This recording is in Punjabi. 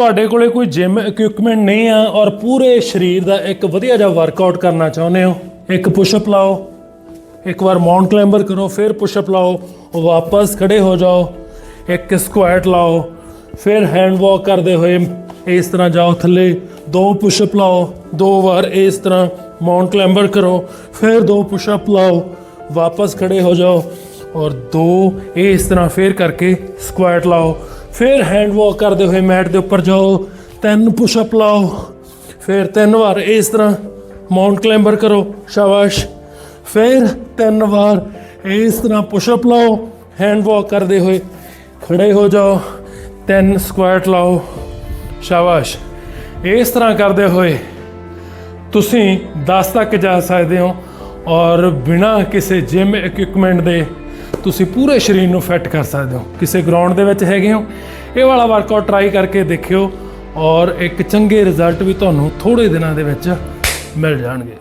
ਤੁਹਾਡੇ ਕੋਲੇ ਕੋਈ ਜਿਮ ਇਕਵਿਪਮੈਂਟ ਨਹੀਂ ਆ ਔਰ ਪੂਰੇ ਸਰੀਰ ਦਾ ਇੱਕ ਵਧੀਆ ਜਿਹਾ ਵਰਕਆਊਟ ਕਰਨਾ ਚਾਹੁੰਦੇ ਹੋ, ਇੱਕ ਪੁਸ਼ਅਪ ਲਾਓ, ਇੱਕ ਵਾਰ ਮਾਊਂਟ ਕਲਾਈਂਬਰ ਕਰੋ, ਫਿਰ ਪੁਸ਼ਅਪ ਲਾਓ, ਵਾਪਸ ਖੜੇ ਹੋ ਜਾਓ, ਇੱਕ ਸਕੁਐਟ ਲਾਓ, ਫਿਰ ਹੈਂਡ ਵਾਕ ਕਰਦੇ ਹੋਏ ਇਸ ਤਰ੍ਹਾਂ ਜਾਓ ਥੱਲੇ, ਦੋ ਪੁਸ਼ਅਪ ਲਾਓ, ਦੋ ਵਾਰ ਇਸ ਤਰ੍ਹਾਂ ਮਾਊਂਟ ਕਲਾਈਂਬਰ ਕਰੋ, ਫਿਰ ਦੋ ਪੁਸ਼ਅਪ ਲਾਓ, ਵਾਪਸ ਖੜੇ ਹੋ ਜਾਓ ਔਰ ਦੋ ਇਸ ਤਰ੍ਹਾਂ ਫੇਰ ਕਰਕੇ ਸਕੁਐਟ ਲਾਓ। ਫਿਰ ਹੈਂਡ ਵਾਕ ਕਰਦੇ ਹੋਏ ਮੈਟ ਦੇ ਉੱਪਰ ਜਾਓ, ਤਿੰਨ ਪੁਸ਼ਅਪ ਲਾਓ, ਫਿਰ ਤਿੰਨ ਵਾਰ ਇਸ ਤਰ੍ਹਾਂ ਮਾਊਂਟ ਕਲਾਈਂਬਰ ਕਰੋ, ਸ਼ਾਬਾਸ਼। ਫਿਰ ਤਿੰਨ ਵਾਰ ਇਸ ਤਰ੍ਹਾਂ ਪੁਸ਼ਅਪ ਲਾਓ ਹੈਂਡ ਵਾਕ ਕਰਦੇ ਹੋਏ ਖੜੇ ਹੋ ਜਾਓ, ਤਿੰਨ ਸਕੁਐਟ ਲਾਓ, ਸ਼ਾਬਾਸ਼। ਇਸ ਤਰ੍ਹਾਂ ਕਰਦੇ ਹੋਏ ਤੁਸੀਂ 10 ਤੱਕ ਜਾ ਸਕਦੇ ਹੋ ਔਰ ਬਿਨਾਂ ਕਿਸੇ ਜਿਮ ਇਕਵਿਪਮੈਂਟ ਦੇ ਤੁਸੀਂ ਪੂਰੇ ਸਰੀਰ ਨੂੰ ਫਿੱਟ ਕਰ ਸਕਦੇ ਹੋ। ਕਿਸੇ ਗਰਾਊਂਡ ਦੇ ਵਿੱਚ ਹੈਗੇ ਹੋ। ਇਹ ਵਾਲਾ ਵਰਕਆਊਟ ਟਰਾਈ ਕਰਕੇ ਦੇਖਿਓ ਔਰ ਇੱਕ ਚੰਗੇ ਰਿਜ਼ਲਟ ਵੀ ਤੁਹਾਨੂੰ ਥੋੜੇ ਦਿਨਾਂ ਦੇ ਵਿੱਚ ਮਿਲ ਜਾਣਗੇ।